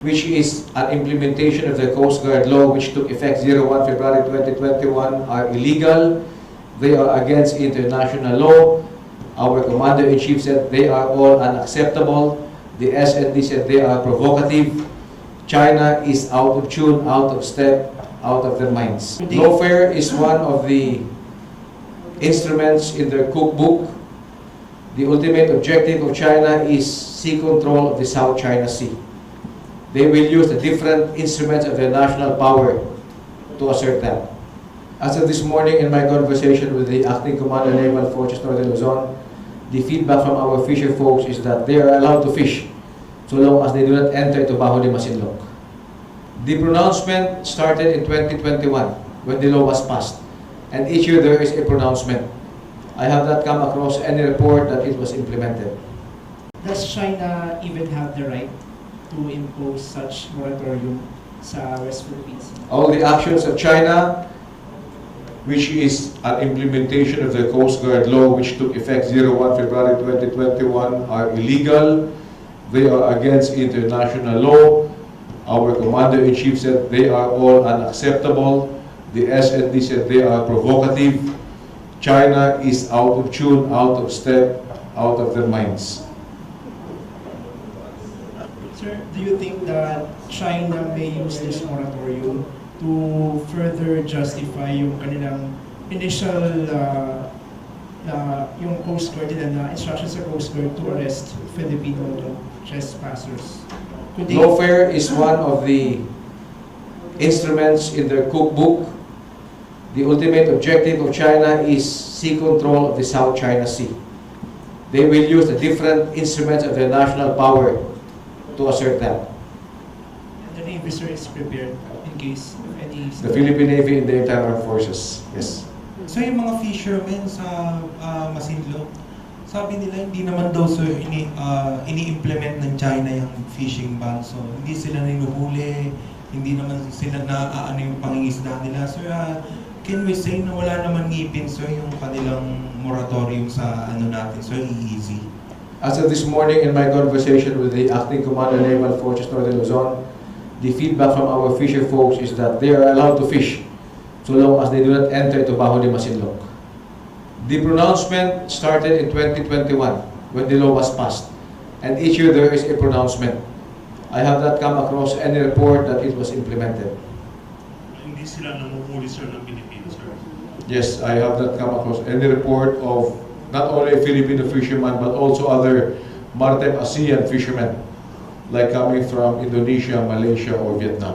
which is an implementation of the Coast Guard law which took effect 01 February 2021 are illegal. They are against international law. Our Commander-in-Chief said they are all unacceptable. The SND said they are provocative. China is out of tune, out of step, out of their minds. Lawfare is one of the instruments in their cookbook. The ultimate objective of China is sea control of the South China Sea. They will use the different instruments of their national power to assert that. As of this morning in my conversation with the acting commander naval forces Northern Luzon, the feedback from our fisher folks is that they are allowed to fish so long as they do not enter into Bajo de Masinloc. The pronouncement started in 2021 when the law was passed, and each year there is a pronouncement. I have not come across any report that it was implemented. Does China even have the right to impose such moratorium sa West Philippines? All the actions of China, which is an implementation of the Coast Guard law which took effect 01 February 2021 are illegal. They are against international law. Our Commander-in-Chief said they are all unacceptable. The SND said they are provocative. China is out of tune, out of step, out of their minds. Sir, do you think that China may use this moratorium to further justify yung kanilang initial uh, uh, yung Coast Guard nila na instructions sa Coast Guard to arrest Filipino trespassers? Could they- Lawfare is one of the instruments in their cookbook. The ultimate objective of China is sea control of the South China Sea. They will use the different instruments of their national power to assert that. the Navy sir is prepared in case of any... The Philippine Navy and the entire armed forces. Yes. So yung mga fishermen sa ah, Masinloc, sabi nila hindi naman daw so ini ah, ini-implement ng China yung fishing ban. So hindi sila ninuhuli, hindi naman sila na ano yung pangingisda nila. So ah, can we say na wala naman ngipin so yung kanilang moratorium sa ano natin. So easy. As of this morning in my conversation with the acting commander naval forces Northern Luzon, the feedback from our fisher folks is that they are allowed to fish so long as they do not enter into Bajo de Masinloc. The pronouncement started in 2021 when the law was passed, and each year there is a pronouncement. I have not come across any report that it was implemented. Hindi sila nanguhuli sir ng Pilipinas sir. Yes, I have not come across any report of not only Filipino fishermen but also other maritime ASEAN fishermen like coming from Indonesia, Malaysia, or Vietnam.